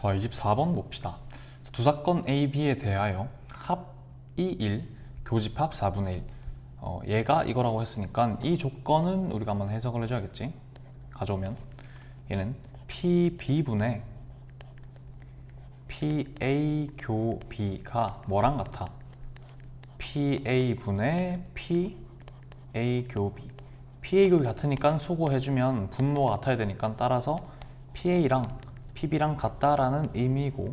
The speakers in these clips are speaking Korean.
자, 24번 봅시다. 두 사건 A, B에 대하여 합이 1, 교집합 4분의 1. 어, 얘가 이거라고 했으니까 이 조건은 우리가 한번 해석을 해줘야겠지. 가져오면 얘는 P, B분의 P, A, 교, B가 뭐랑 같아? P, A분의 P, A, 교, B. P, A, 교, B 같으니까 소거해주면 분모가 같아야 되니까 따라서 P, A랑 PB랑 같다라는 의미고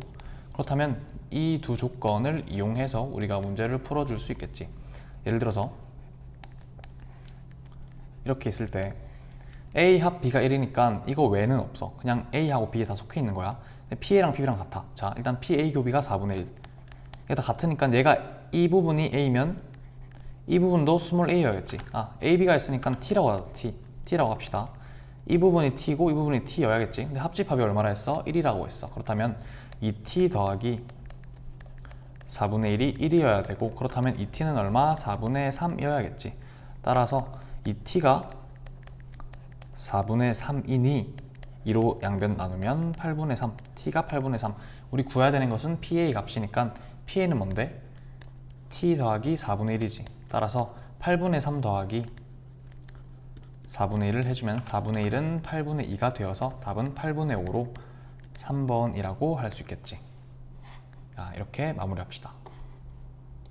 그렇다면 이 두 조건을 이용해서 우리가 문제를 풀어줄 수 있겠지. 예를 들어서 이렇게 있을 때 A 합 B가 1이니까 이거 외는 없어. 그냥 A하고 B에 다 속해 있는 거야. PA랑 PB랑 같아. 자, 일단 PA 교비가 4분의 1. 이게 다 같으니까 얘가 이 부분이 A면 이 부분도 스몰 a여야겠지. 아, AB가 있으니까 T라고 하자. T. T라고 합시다. 이 부분이 T고 이 부분이 T여야겠지. 근데 합집합이 얼마라 했어? 1이라고 했어. 그렇다면 이 T 더하기 4분의 1이 1이어야 되고 그렇다면 이 T는 얼마? 4분의 3이어야겠지. 따라서 이 T가 4분의 3이니 2로 양변 나누면 8분의 3. T가 8분의 3. 우리 구해야 되는 것은 PA 값이니까 PA는 뭔데? T 더하기 4분의 1이지. 따라서 8분의 3 더하기 4분의 1을 해주면 4분의 1은 8분의 2가 되어서 답은 8분의 5로 3번이라고 할 수 있겠지. 자, 이렇게 마무리합시다.